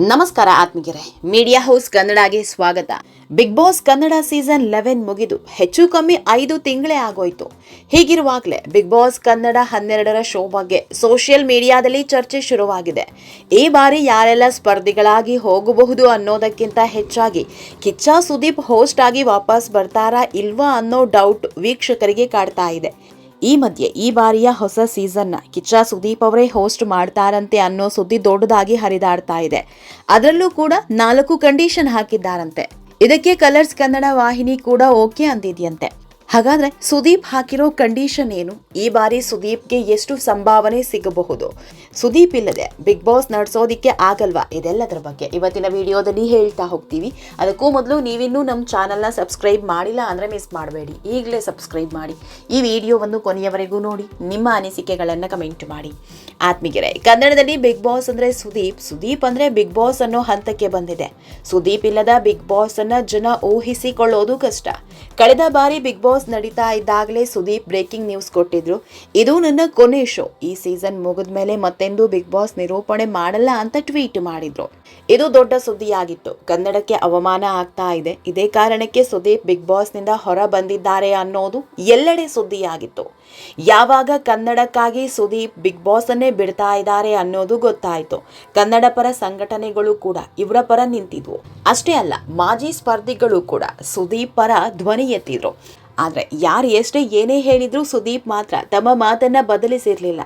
ನಮಸ್ಕಾರ ಆತ್ಮೀಗೆರೆ media house ಕನ್ನಡಗೆ ಸ್ವಾಗತ. Bigg Boss Kannada season eleven ಮುಗಿದು ಹೆಚ್ಚು ಕಮ್ಮಿ ಐದು ತಿಂಗಳೇ ಆಗೋಯ್ತು. ಹೀಗಿರುವಾಗಲೇ ಬಿಗ್ ಬಾಸ್ ಕನ್ನಡ ಹನ್ನೆರಡರ ಶೋ ಬಗ್ಗೆ ಸೋಷಿಯಲ್ ಮೀಡಿಯಾದಲ್ಲಿ ಚರ್ಚೆ ಶುರುವಾಗಿದೆ. ಈ ಬಾರಿ ಯಾರೆಲ್ಲ ಸ್ಪರ್ಧಿಗಳಾಗಿ ಹೋಗಬಹುದು ಅನ್ನೋದಕ್ಕಿಂತ ಹೆಚ್ಚಾಗಿ ಕಿಚ್ಚ ಸುದೀಪ್ ಹೋಸ್ಟ್ ಆಗಿ ವಾಪಸ್ ಬರ್ತಾರಾ ಇಲ್ವಾ ಅನ್ನೋ ಡೌಟ್ ವೀಕ್ಷಕರಿಗೆ ಕಾಡ್ತಾ ಇದೆ. ಈ ಮಧ್ಯೆ ಈ ಬಾರಿಯ ಹೊಸ ಸೀಸನ್ನ ಕಿಚ್ಚ ಸುದೀಪ್ ಅವರೇ ಹೋಸ್ಟ್ ಮಾಡ್ತಾರಂತೆ ಅನ್ನೋ ಸುದ್ದಿ ದೊಡ್ಡದಾಗಿ ಹರಿದಾಡ್ತಾ ಇದೆ. ಅದರಲ್ಲೂ ಕೂಡ ನಾಲ್ಕು ಕಂಡೀಷನ್ ಹಾಕಿದ್ದಾರಂತೆ. ಇದಕ್ಕೆ ಕಲರ್ಸ್ ಕನ್ನಡ ವಾಹಿನಿ ಕೂಡ ಓಕೆ ಅಂದಿದ್ಯಂತೆ. ಹಾಗಾದ್ರೆ ಸುದೀಪ್ ಹಾಕಿರೋ ಕಂಡೀಷನ್ ಏನು? ಈ ಬಾರಿ ಸುದೀಪ್ಗೆ ಎಷ್ಟು ಸಂಭಾವನೆ ಸಿಗಬಹುದು? ಸುದೀಪ್ ಇಲ್ಲದೆ ಬಿಗ್ ಬಾಸ್ ನಡೆಸೋದಿಕ್ಕೆ ಆಗಲ್ವಾ? ಇದೆಲ್ಲದರ ಬಗ್ಗೆ ಇವತ್ತಿನ ವಿಡಿಯೋದಲ್ಲಿ ಹೇಳ್ತಾ ಹೋಗ್ತೀವಿ. ಅದಕ್ಕೂ ಮೊದಲು ನೀವಿನ್ನೂ ನಮ್ಮ ಚಾನಲ್ನ ಸಬ್ಸ್ಕ್ರೈಬ್ ಮಾಡಿಲ್ಲ ಅಂದರೆ ಮಿಸ್ ಮಾಡಬೇಡಿ. ಈಗಲೇ ಸಬ್ಸ್ಕ್ರೈಬ್ ಮಾಡಿ. ಈ ವಿಡಿಯೋವನ್ನು ಕೊನೆಯವರೆಗೂ ನೋಡಿ. ನಿಮ್ಮ ಅನಿಸಿಕೆಗಳನ್ನು ಕಮೆಂಟ್ ಮಾಡಿ. ಆತ್ಮಿಗೆರೆ ಕನ್ನಡದಲ್ಲಿ ಬಿಗ್ ಬಾಸ್ ಅಂದರೆ ಸುದೀಪ್. ಸುದೀಪ್ ಅಂದರೆ ಬಿಗ್ ಬಾಸ್ ಅನ್ನೋ ಹಂತಕ್ಕೆ ಬಂದಿದೆ. ಸುದೀಪ್ ಇಲ್ಲದ ಬಿಗ್ ಬಾಸ್ ಅನ್ನ ಜನ ಊಹಿಸಿಕೊಳ್ಳೋದು ಕಷ್ಟ. ಕಳೆದ ಬಾರಿ ಬಿಗ್ ಬಾಸ್ ನಡೀತಾ ಇದ್ದಾಗಲೇ ಸುದೀಪ್ ಬ್ರೇಕಿಂಗ್ ನ್ಯೂಸ್ ಕೊಟ್ಟಿದ್ರು. ಇದು ನನ್ನ ಕೊನೆ ಶೋ. ಈ ಸೀಸನ್ ಮುಗಿದ ಮೇಲೆ ಮತ್ತೆಂದು ಬಿಗ್ ಬಾಸ್ ನಿರೂಪಣೆ ಮಾಡಲ್ಲ ಅಂತ ಟ್ವೀಟ್ ಮಾಡಿದ್ರು. ಇದು ದೊಡ್ಡ ಸುದ್ದಿಯಾಗಿತ್ತು. ಕನ್ನಡಕ್ಕೆ ಅವಮಾನ ಆಗ್ತಾ ಇದೆ. ಇದೇ ಕಾರಣಕ್ಕೆ ಸುದೀಪ್ ಬಿಗ್ ಬಾಸ್ನಿಂದ ಹೊರ ಬಂದಿದ್ದಾರೆ ಅನ್ನೋದು ಎಲ್ಲೆಡೆ ಸುದ್ದಿಯಾಗಿತ್ತು. ಯಾವಾಗ ಕನ್ನಡಕ್ಕಾಗಿ ಸುದೀಪ್ ಬಿಗ್ ಬಾಸ್ ಅನ್ನೇ ಬಿಡ್ತಾ ಇದ್ದಾರೆ ಅನ್ನೋದು ಗೊತ್ತಾಯಿತು. ಕನ್ನಡ ಪರ ಸಂಘಟನೆಗಳು ಕೂಡ ಇವರ ಪರ ನಿಂತಿದ್ವು. ಅಷ್ಟೇ ಅಲ್ಲ, ಮಾಜಿ ಸ್ಪರ್ಧಿಗಳು ಕೂಡ ಸುದೀಪ್ ಪರ ಧ್ವನಿ ಎತ್ತಿದ್ರು. ಆದ್ರೆ ಯಾರು ಎಷ್ಟೇ ಏನೇ ಹೇಳಿದರೂ ಸುದೀಪ್ ಮಾತ್ರ ತಮ್ಮ ಮಾತನ್ನ ಬದಲಿಸಿರ್ಲಿಲ್ಲ.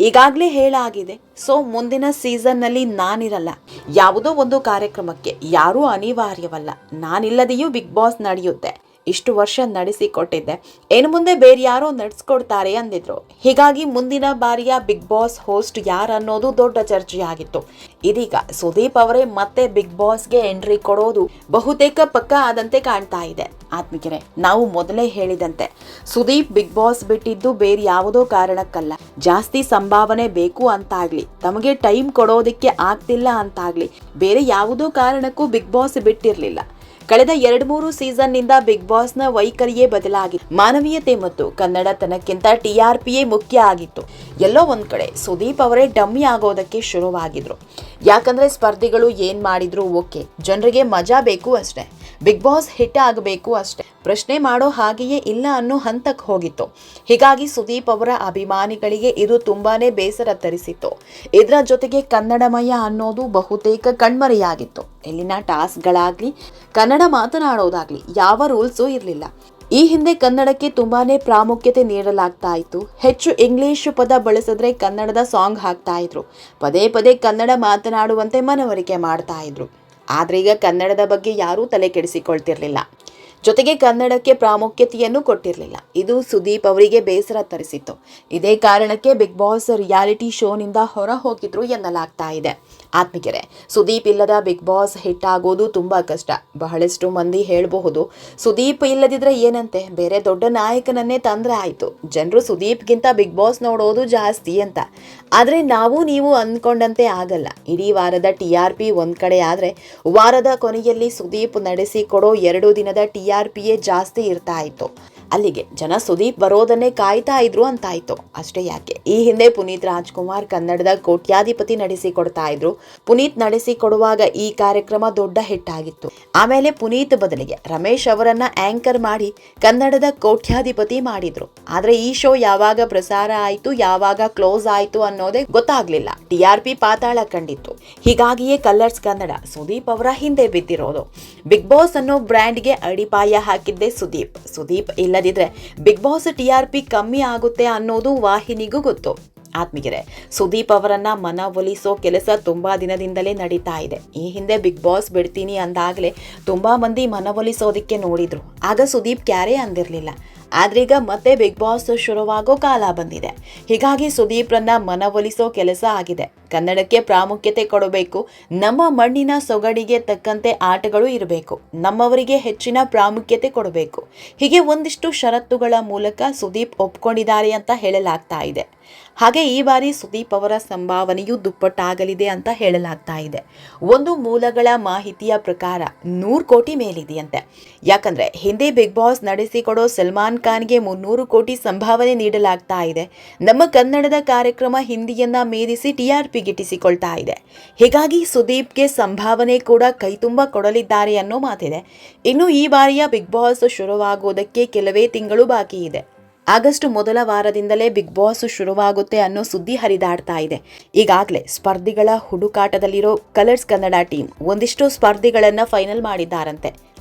ಈಗಾಗಲೇ ಹೇಳಾಗಿದೆ, ಸೊ, ಮುಂದಿನ ಸೀಸನ್ನಲ್ಲಿ ನಾನಿರಲ್ಲ. ಯಾವುದೋ ಒಂದು ಕಾರ್ಯಕ್ರಮಕ್ಕೆ ಯಾರೂ ಅನಿವಾರ್ಯವಲ್ಲ. ನಾನಿಲ್ಲದೆಯೂ ಬಿಗ್ ಬಾಸ್ ನಡೆಯುತ್ತೆ. ಇಷ್ಟು ವರ್ಷ ನಡೆಸಿಕೊಟ್ಟಿದ್ದೆ. ಏನು ಮುಂದೆ ಬೇರೆ ಯಾರೋ ನಡೆಸ್ಕೊಡ್ತಾರೆ ಅಂದಿದ್ರು. ಹೀಗಾಗಿ ಮುಂದಿನ ಬಾರಿಯ ಬಿಗ್ ಬಾಸ್ ಹೋಸ್ಟ್ ಯಾರು ಅನ್ನೋದು ದೊಡ್ಡ ಚರ್ಚೆಯಾಗಿತ್ತು. ಇದೀಗ ಸುದೀಪ್ ಅವರೇ ಮತ್ತೆ ಬಿಗ್ ಬಾಸ್ಗೆ ಎಂಟ್ರಿ ಕೊಡೋದು ಬಹುತೇಕ ಪಕ್ಕ ಆದಂತೆ ಕಾಣ್ತಾ ಇದೆ. ಆತ್ಮಿಕರೇ, ನಾವು ಮೊದಲೇ ಹೇಳಿದಂತೆ ಸುದೀಪ್ ಬಿಗ್ ಬಾಸ್ ಬಿಟ್ಟಿದ್ದು ಬೇರೆ ಯಾವುದೋ ಕಾರಣಕ್ಕಲ್ಲ. ಜಾಸ್ತಿ ಸಂಭಾವನೆ ಬೇಕು ಅಂತಾಗ್ಲಿ, ತಮಗೆ ಟೈಮ್ ಕೊಡೋದಕ್ಕೆ ಆಗ್ತಿಲ್ಲ ಅಂತಾಗ್ಲಿ, ಬೇರೆ ಯಾವುದೋ ಕಾರಣಕ್ಕೂ ಬಿಗ್ ಬಾಸ್ ಬಿಟ್ಟಿರಲಿಲ್ಲ. ಕಳೆದ ಎರಡ್ ಮೂರು ಸೀಸನ್ನಿಂದ ಬಿಗ್ ಬಾಸ್ನ ವೈಖರಿಯೇ ಬದಲಾಗಿದೆ ಮಾನವೀಯತೆ ಮತ್ತು ಕನ್ನಡತನಕ್ಕಿಂತ ಟಿಆರ್ಪಿಯೇ ಮುಖ್ಯ ಆಗಿತ್ತು. ಎಲ್ಲೋ ಒಂದ್ ಕಡೆ ಸುದೀಪ್ ಅವರೇ ಡಮ್ಮಿ ಆಗೋದಕ್ಕೆ ಶುರುವಾಗಿದ್ರು. ಯಾಕಂದ್ರೆ ಸ್ಪರ್ಧಿಗಳು ಏನು ಮಾಡಿದ್ರು ಓಕೆ. ಜನರಿಗೆ ಮಜಾ ಬೇಕು ಅಷ್ಟೇ. ಬಿಗ್ ಬಾಸ್ ಹಿಟ್ ಆಗಬೇಕು ಅಷ್ಟೇ. ಪ್ರಶ್ನೆ ಮಾಡೋ ಹಾಗೆಯೇ ಇಲ್ಲ ಅನ್ನೋ ಹಂತಕ್ಕೆ ಹೋಗಿತ್ತು. ಹೀಗಾಗಿ ಸುದೀಪ್ ಅವರ ಅಭಿಮಾನಿಗಳಿಗೆ ಇದು ತುಂಬಾನೇ ಬೇಸರ ತರಿಸಿತ್ತು. ಇದರ ಜೊತೆಗೆ ಕನ್ನಡಮಯ ಅನ್ನೋದು ಬಹುತೇಕ ಕಣ್ಮರೆಯಾಗಿತ್ತು. ಇಲ್ಲಿನ ಟಾಸ್ಕ್ಗಳಾಗಲಿ ಕನ್ನಡ ಮಾತನಾಡೋದಾಗ್ಲಿ ಯಾವ ರೂಲ್ಸು ಇರಲಿಲ್ಲ. ಈ ಹಿಂದೆ ಕನ್ನಡಕ್ಕೆ ತುಂಬಾನೇ ಪ್ರಾಮುಖ್ಯತೆ ನೀಡಲಾಗ್ತಾ ಇತ್ತು. ಹೆಚ್ಚು ಇಂಗ್ಲಿಷ್ ಪದ ಬಳಸಿದ್ರೆ ಕನ್ನಡದ ಸಾಂಗ್ ಹಾಕ್ತಾ ಇದ್ರು. ಪದೇ ಪದೇ ಕನ್ನಡ ಮಾತನಾಡುವಂತೆ ಮನವರಿಕೆ ಮಾಡ್ತಾ ಇದ್ರು. ಆದ್ರೆ ಈಗ ಕನ್ನಡದ ಬಗ್ಗೆ ಯಾರೂ ತಲೆ ಕೆಡಿಸಿಕೊಳ್ತಿರ್ಲಿಲ್ಲ. ಜೊತೆಗೆ ಕನ್ನಡಕ್ಕೆ ಪ್ರಾಮುಖ್ಯತೆಯನ್ನು ಕೊಟ್ಟಿರಲಿಲ್ಲ. ಇದು ಸುದೀಪ್ ಅವರಿಗೆ ಬೇಸರ ತರಿಸಿತ್ತು. ಇದೇ ಕಾರಣಕ್ಕೆ ಬಿಗ್ ಬಾಸ್ ರಿಯಾಲಿಟಿ ಶೋನಿಂದ ಹೊರ ಹೋಗಿದ್ರು ಎನ್ನಲಾಗ್ತಾ ಇದೆ. ಆತ್ಮಿಗೆರೆ ಸುದೀಪ್ ಇಲ್ಲದ ಬಿಗ್ ಬಾಸ್ ಹಿಟ್ ಆಗೋದು ತುಂಬಾ ಕಷ್ಟ. ಬಹಳಷ್ಟು ಮಂದಿ ಹೇಳಬಹುದು, ಸುದೀಪ್ ಇಲ್ಲದಿದ್ರೆ ಏನಂತೆ? ಬೇರೆ ದೊಡ್ಡ ನಾಯಕನನ್ನೇ ತಂದ್ರೆ ಆಯ್ತು. ಜನರು ಸುದೀಪ್ಗಿಂತ ಬಿಗ್ ಬಾಸ್ ನೋಡೋದು ಜಾಸ್ತಿ ಅಂತ. ಆದ್ರೆ ನಾವು ನೀವು ಅಂದ್ಕೊಂಡಂತೆ ಆಗಲ್ಲ. ಇಡೀ ವಾರದ ಟಿ ಆರ್ ಪಿ ಒಂದ್ ಕಡೆ ಆದ್ರೆ, ವಾರದ ಕೊನೆಯಲ್ಲಿ ಸುದೀಪ್ ನಡೆಸಿಕೊಡೋ ಎರಡು ದಿನದ ಟಿ ಆರ್ ಪಿಯೇ ಜಾಸ್ತಿ ಇರ್ತಾ ಇತ್ತು. ಅಲ್ಲಿಗೆ. ಜನ ಸುದೀಪ್ ಬರೋದನ್ನೇ ಕಾಯ್ತಾ ಇದ್ರು ಅಂತಾಯ್ತು. ಅಷ್ಟೇ ಯಾಕೆ? ಈ ಹಿಂದೆ ಪುನೀತ್ ರಾಜ್ಕುಮಾರ್ ಕನ್ನಡದ ಕೋಟ್ಯಾಧಿಪತಿ ನಡೆಸಿಕೊಡ್ತಾ ಇದ್ರು. ಪುನೀತ್ ನಡೆಸಿಕೊಡುವಾಗ ಈ ಕಾರ್ಯಕ್ರಮ ದೊಡ್ಡ ಹಿಟ್ ಆಗಿತ್ತು. ಆಮೇಲೆ ಪುನೀತ್ ಬದಲಿಗೆ ರಮೇಶ್ ಅವರನ್ನ ಆಂಕರ್ ಮಾಡಿ ಕನ್ನಡದ ಕೋಟ್ಯಾಧಿಪತಿ ಮಾಡಿದ್ರು. ಆದ್ರೆ ಈ ಶೋ ಯಾವಾಗ ಪ್ರಸಾರ ಆಯ್ತು, ಯಾವಾಗ ಕ್ಲೋಸ್ ಆಯ್ತು ಅನ್ನೋದೇ ಗೊತ್ತಾಗ್ಲಿಲ್ಲ. ಟಿ ಆರ್ ಪಿ ಪಾತಾಳ ಕಂಡಿತ್ತು. ಹೀಗಾಗಿಯೇ ಕಲರ್ಸ್ ಕನ್ನಡ ಸುದೀಪ್ ಅವರ ಹಿಂದೆ ಬಿದ್ದಿರೋದು. ಬಿಗ್ ಬಾಸ್ ಅನ್ನೋ ಬ್ರ್ಯಾಂಡ್ಗೆ ಅಡಿಪಾಯ ಹಾಕಿದ್ದೆ ಸುದೀಪ್. ಸುದೀಪ್ ಇಲ್ಲದಿದ್ರೆ Bigg Boss T R P ಕಮ್ಮಿ ಆಗುತ್ತೆ ಅನ್ನೋದು ವಾಹಿನಿಗೂ ಗೊತ್ತು. ಆತ್ಮೀಗೆರೆ ಸುದೀಪ್ ಅವರನ್ನ ಮನವೊಲಿಸೋ ಕೆಲಸ ತುಂಬಾ ದಿನದಿಂದಲೇ ನಡೀತಾ ಇದೆ. ಈ ಹಿಂದೆ ಬಿಗ್ ಬಾಸ್ ಬಿಡ್ತೀನಿ ಅಂದಾಗಲೇ ತುಂಬಾ ಮಂದಿ ಮನವೊಲಿಸೋದಕ್ಕೆ ನೋಡಿದ್ರು. ಆಗ ಸುದೀಪ್ ಕ್ಯಾರೇ ಅಂದಿರಲಿಲ್ಲ. ಆದ್ರೀಗ ಮತ್ತೆ ಬಿಗ್ ಬಾಸ್ ಶುರುವಾಗೋ ಕಾಲ ಬಂದಿದೆ. ಹೀಗಾಗಿ ಸುದೀಪ್ರನ್ನ ಮನವೊಲಿಸೋ ಕೆಲಸ ಆಗಿದೆ. ಕನ್ನಡಕ್ಕೆ ಪ್ರಾಮುಖ್ಯತೆ ಕೊಡಬೇಕು. ನಮ್ಮ ಮಣ್ಣಿನ ಸೊಗಡಿಗೆ ತಕ್ಕಂತೆ ಆಟಗಳು ಇರಬೇಕು. ನಮ್ಮವರಿಗೆ ಹೆಚ್ಚಿನ ಪ್ರಾಮುಖ್ಯತೆ ಕೊಡಬೇಕು. ಹೀಗೆ ಒಂದಿಷ್ಟು ಷರತ್ತುಗಳ ಮೂಲಕ ಸುದೀಪ್ ಒಪ್ಕೊಂಡಿದ್ದಾರೆ ಅಂತ ಹೇಳಲಾಗ್ತಾ ಇದೆ. ಹಾಗೆ ಈ ಬಾರಿ ಸುದೀಪ್ ಅವರ ಸಂಭಾವನೆಯು ದುಪ್ಪಟ್ಟಾಗಲಿದೆ ಅಂತ ಹೇಳಲಾಗ್ತಾ ಇದೆ. ಒಂದು ಮೂಲಗಳ ಮಾಹಿತಿಯ ಪ್ರಕಾರ ನೂರು ಕೋಟಿ ಮೇಲಿದೆಯಂತೆ. ಯಾಕಂದ್ರೆ ಹಿಂದೆ ಬಿಗ್ ಬಾಸ್ ನಡೆಸಿಕೊಡೋ ಸಲ್ಮಾನ್ ಖಾನ್ಗೆ ಮುನ್ನೂರು ಕೋಟಿ ಸಂಭಾವನೆ ನೀಡಲಾಗ್ತಾ ಇದೆ. ನಮ್ಮ ಕನ್ನಡದ ಕಾರ್ಯಕ್ರಮ ಹಿಂದಿಯನ್ನ ಮೀರಿಸಿ ಟಿಆರ್ಪಿ ಗಿಟ್ಟಿಸಿಕೊಳ್ತಾ ಇದೆ. ಹೀಗಾಗಿ ಸುದೀಪ್ಗೆ ಸಂಭಾವನೆ ಕೂಡ ಕೈತುಂಬ ಕೊಡಲಿದ್ದಾರೆ ಅನ್ನೋ ಮಾತಿದೆ. ಇನ್ನು ಈ ಬಾರಿಯ ಬಿಗ್ ಬಾಸ್ ಶುರುವಾಗೋದಕ್ಕೆ ಕೆಲವೇ ತಿಂಗಳು ಬಾಕಿ ಇದೆ. ಆಗಸ್ಟ್ ಮೊದಲ ವಾರದಿಂದಲೇ ಬಿಗ್ ಬಾಸ್ ಶುರುವಾಗುತ್ತೆ ಅನ್ನೋ ಸುದ್ದಿ ಹರಿದಾಡ್ತಾ ಇದೆ. ಈಗಾಗಲೇ ಸ್ಪರ್ಧಿಗಳ ಹುಡುಕಾಟದಲ್ಲಿರೋ ಕಲರ್ಸ್ ಕನ್ನಡ ಟೀಮ್ ಒಂದಿಷ್ಟು ಸ್ಪರ್ಧಿಗಳನ್ನ ಫೈನಲ್ ಮಾಡಿದ್ದಾರಂತೆ.